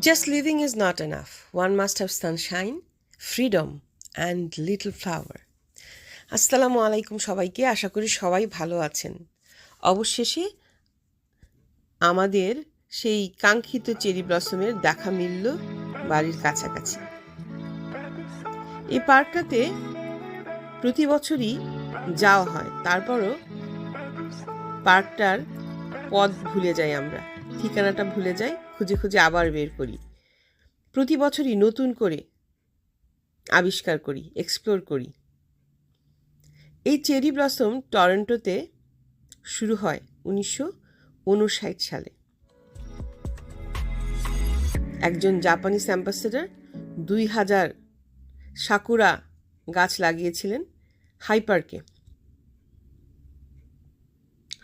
Just living is not enough. One must have sunshine, freedom, and little flower. আসসালামু আলাইকুম সবাইকে আশা করি সবাই ভালো আছেন অবশেষে আমাদের সেই কাঙ্ক্ষিত চেরি ব্লসমের দেখা মিলল বাড়ির কাছাকাছি এই পার্কটাতে প্রতি বছরই যাওয়া হয় তারপরও পার্কটার পথ ভুলে যাই আমরা। ঠিকানাটা ভুলে যাই, খুঁজে খুঁজে আবার বের করি। প্রতি বছরই নতুন করে আবিষ্কার করি এক্সপ্লোর করি। এই চেরি ব্লসম টরন্টোতে শুরু হয় উনিশশো উনষাট সালে। একজন জাপানিজ অ্যাম্বাসেডার দুই হাজার সাকুরা গাছ লাগিয়েছিলেন হাইপার্কে।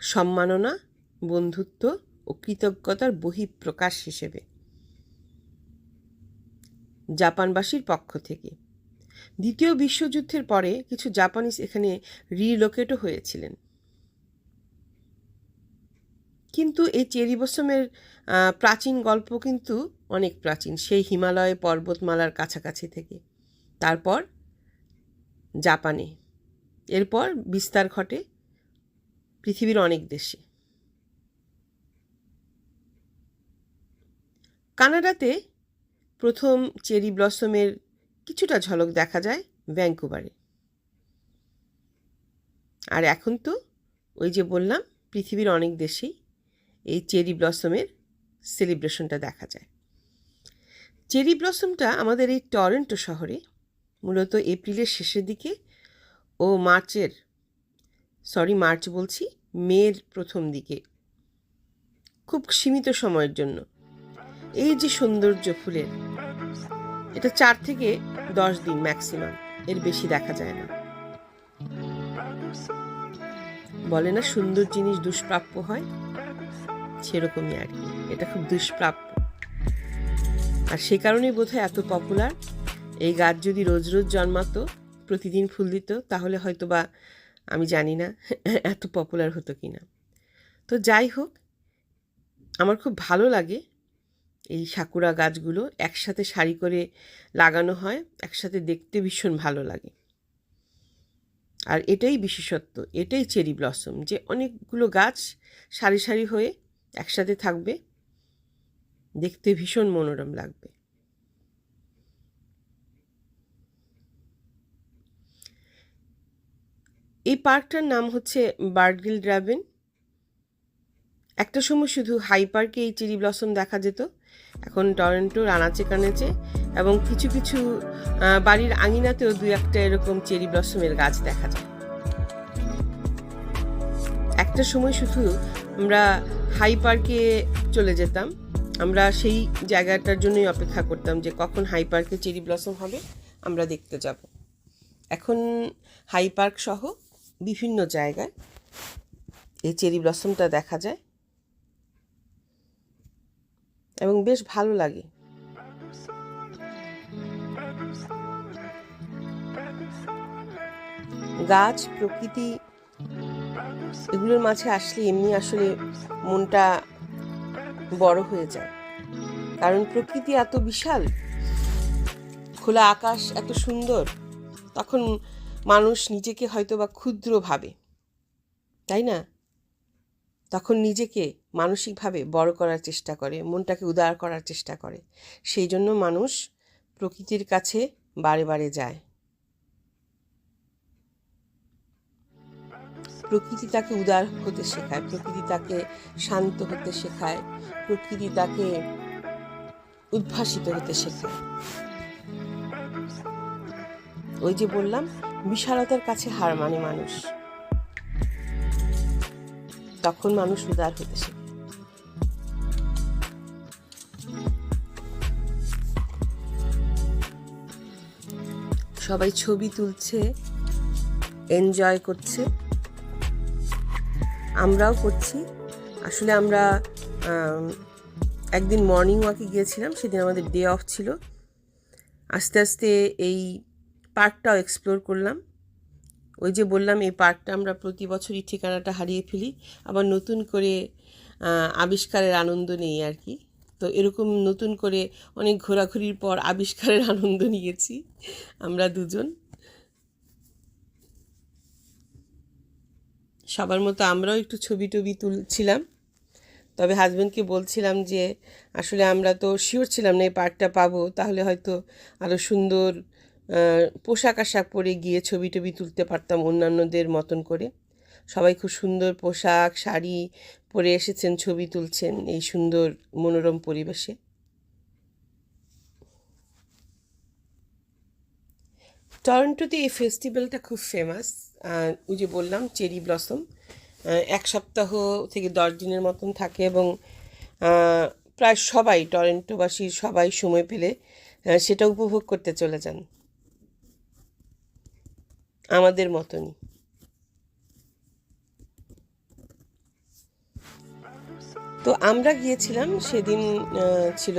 সম্মাননা বন্ধুত্ব ও কৃতজ্ঞতার বহিঃপ্রকাশ হিসেবে। জাপানবাসীর পক্ষ থেকে। দ্বিতীয় বিশ্বযুদ্ধের পরে কিছু জাপানিজ এখানে রিলোকেটও হয়েছিলেন। কিন্তু এই চেরি বসমের প্রাচীন গল্প কিন্তু অনেক প্রাচীন, সেই হিমালয় পর্বতমালার কাছাকাছি থেকে। তারপর জাপানে। এরপর বিস্তার ঘটে পৃথিবীর অনেক দেশে। কানাডাতে প্রথম চেরি ব্লসমের কিছুটা ঝলক দেখা যায় ভ্যাঙ্কুভারে। আর এখন তো ওই যে বললাম, পৃথিবীর অনেক দেশেই এই চেরি ব্লসমের সেলিব্রেশনটা দেখা যায়। চেরি ব্লসমটা আমাদের এই টরেন্টো শহরে মূলত এপ্রিলের শেষের দিকে ও মার্চের, সরি মার্চ বলছি, মের প্রথম দিকে, খুব সীমিত সময়ের জন্য এই যে সৌন্দর্য ফুলের, এটা চার থেকে দশ দিন ম্যাক্সিমাম এর বেশি দেখা যায় না। বলে না সুন্দর জিনিস দুষ্প্রাপ্য হয়? সেরকমই আর কি, এটা খুব দুষ্প্রাপ্য। আর সে কারণেই বোধহয় এত পপুলার এই গাছ যদি রোজ রোজ জন্মাতো, প্রতিদিন ফুল দিত, তাহলে হয়তো বা আমি জানি না, এত পপুলার হতো কি না তো যাই হোক, আমার খুব ভালো লাগে এই সাকুরা গাছগুলো একসাথে সারি করে লাগানো হয়, একসাথে দেখতে ভীষণ ভালো লাগে। আর এটাই বিশেষত্ব, এটাই চেরি ব্লসম, যে অনেকগুলো গাছ সারি সারি হয়ে একসাথে থাকবে, দেখতে ভীষণ মনোরম লাগবে। এই পার্কটার নাম হচ্ছে বার্ডগিল ড্রাবেন একটা সময় শুধু হাই পার্কে এই চেরি ব্লসম দেখা যেত এখন টরেন্টোর আনাচে কানাচে এবং কিছু কিছু বাড়ির আঙিনাতেও দু একটা এরকম চেরি ব্লসমের গাছ দেখা যায়। একটা সময় শুধু আমরা হাই পার্কে চলে যেতাম। আমরা সেই জায়গাটার জন্যই অপেক্ষা করতাম যে কখন হাই পার্কে চেরি ব্লসম হবে, আমরা দেখতে যাব। এখন হাই পার্ক সহ বিভিন্ন জায়গায় এই চেরি ব্লসমটা দেখা যায়। এবং বেশ ভালো লাগে। গাছ, প্রকৃতি, এগুলোর মাঝে আসলে এমনি আসলে মনটা বড় হয়ে যায়। কারণ প্রকৃতি এত বিশাল, খোলা আকাশ এত সুন্দর, তখন মানুষ নিজেকে হয়তো বা ক্ষুদ্র ভাবে, তাই না? তখন নিজেকে মানসিকভাবে বড় করার চেষ্টা করে, মনটাকে উদার করার চেষ্টা করে। সেই জন্য মানুষ প্রকৃতির কাছে বারে বারে যায়। প্রকৃতি তাকে উদার হতে শেখায়, প্রকৃতি তাকে শান্ত হতে শেখায়, প্রকৃতি তাকে উদ্ভাসিত হতে শেখায়। ওই যে বললাম, বিশালতার কাছে হার মানে মানুষ। তখন মানুষ উদার হতে শেখে সবাই ছবি তুলছে এনজয় করছে। আমরাও করছি। আসলে আমরা একদিন মর্নিং ওয়াকে গিয়েছিলাম, সেদিন আমাদের ডে অফ ছিল। আস্তে আস্তে এই পার্কটাও এক্সপ্লোর করলাম। ওই যে বললাম, এই পার্কটা আমরা প্রতি বছরই ঠিকানাটা হারিয়ে ফেলি। আবার নতুন করে আবিষ্কারের আনন্দ নেই আর কি। তো এরকম নতুন করে অনেক ঘোরাঘুরির পর আবিষ্কারের আনন্দ নিয়েছি আমরা দুজন। সবার মতো আমরাও একটু ছবি টবি তুলছিলাম। তবে হাজব্যান্ডকে বলছিলাম যে, আসলে আমরা তো শিওর ছিলাম না এই পার্কটা পাবো, তাহলে হয়তো আরও সুন্দর পোশাক আশাক পরে গিয়ে ছবি টবি তুলতে পারতাম অন্যান্যদের মতন করে। সবাই খুব সুন্দর পোশাক, শাড়ি পরে এসেছেন, ছবি তুলছেন এই সুন্দর মনোরম পরিবেশে। টরন্টোতে এই ফেস্টিভ্যালটা খুব ফেমাস। ওই যে বললাম, চেরি ব্লসম। এক সপ্তাহ থেকে দশ দিনের মতন থাকে এবং প্রায় সবাই টরেন্টোবাসীর সবাই সময় পেলে সেটা উপভোগ করতে চলে যান। আমাদের মতনই। তো আমরা গিয়েছিলাম, সেদিন ছিল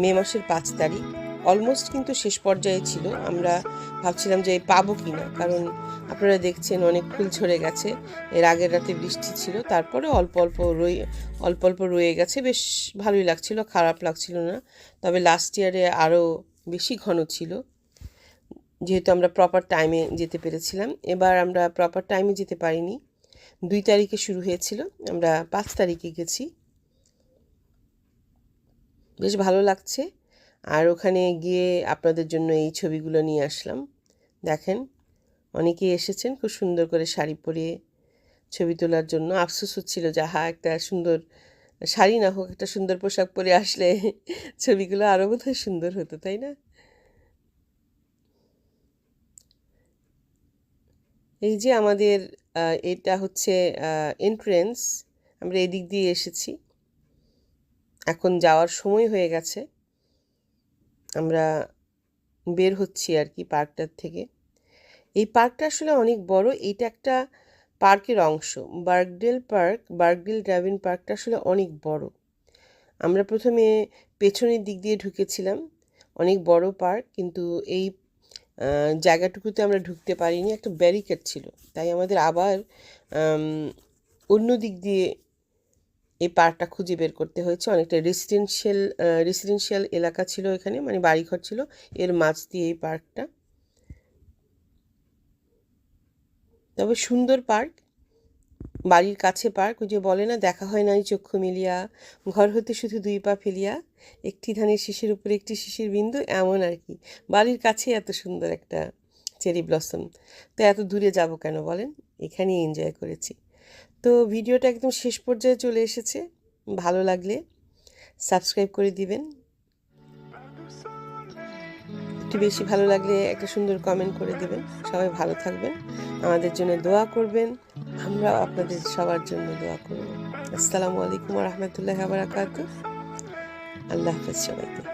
মে মাসের পাঁচ তারিখ। অলমোস্ট কিন্তু শেষ পর্যায়ে ছিল। আমরা ভাবছিলাম যে পাবো কি না কারণ আপনারা দেখছেন অনেক ফুল ঝরে গেছে। এর আগের রাতে বৃষ্টি ছিল, তারপরে অল্প অল্প রয়ে, অল্প অল্প রয়ে গেছে। বেশ ভালোই লাগছিল, খারাপ লাগছিল না। তবে লাস্ট ইয়ারে আরও বেশি ঘন ছিল। যেহেতু আমরা প্রপার টাইমে যেতে পেরেছিলাম। এবার আমরা প্রপার টাইমে যেতে পারিনি। দুই তারিখে শুরু হয়েছিল। আমরা পাঁচ তারিখে গেছি। বেশ ভালো লাগছে। আর ওখানে গিয়ে আপনাদের জন্য এই ছবিগুলো নিয়ে আসলাম। দেখেন, অনেকেই এসেছেন, খুব সুন্দর করে শাড়ি পরে ছবি তোলার জন্য। আফসোস হচ্ছিল যাহা একটা সুন্দর শাড়ি না হোক, একটা সুন্দর পোশাক পরে আসলে ছবিগুলো আরও বোধহয় সুন্দর হতো, তাই না? এই যে আমাদের এটা হচ্ছে এন্ট্রেন্স আমরা এদিক দিয়ে এসেছি। এখন যাওয়ার সময় হয়ে গেছে। আমরা বের হচ্ছি আর কি পার্কটার থেকে। এই পার্কটা আসলে অনেক বড়। এইটা একটা পার্কের অংশ। বার্কডেল পার্ক, বার্কডেল ড্রাইভিং পার্কটা আসলে অনেক বড়। আমরা প্রথমে পেছনের দিক দিয়ে ঢুকেছিলাম। অনেক বড় পার্ক, কিন্তু এই জায়গাটুকুতে আমরা ঢুকতে পারিনি, একটা ব্যারিকেড ছিল। তাই আমাদের আবার অন্য দিক দিয়ে এই পার্কটা খুঁজে বের করতে হয়েছে। অনেকটা রেসিডেন্সিয়াল রেসিডেন্সিয়াল এলাকা ছিল এখানে মানে বাড়িঘর ছিল। এর মাছ দিয়ে এই পার্কটা। তবে সুন্দর পার্ক বাড়ির কাছে পার্ক, ওই যে বলে না, দেখা হয় নাই চক্ষু মিলিয়া, ঘর হতে শুধু দুই পা ফেলিয়া, একটি ধানের শিশির উপরে একটি শিশির বিন্দু, এমন আর কি। বাড়ির কাছে এত সুন্দর একটা চেরি ব্লসম। তো এত দূরে যাব কেন বলেন? এখানেই এনজয় করেছি। তো ভিডিওটা একদম শেষ পর্যায়ে চলে এসেছে। ভালো লাগলে সাবস্ক্রাইব করে দিবেন। একটু বেশি ভালো লাগলে একটা সুন্দর কমেন্ট করে দেবেন। সবাই ভালো থাকবেন। আমাদের জন্য দোয়া করবেন। আমরা আপনাদের সবার জন্য দোয়া করব। আসসালামু আলাইকুম রহমতুল্লাহ বারাকাতু আল্লাহ হাফেজ সবাইকে।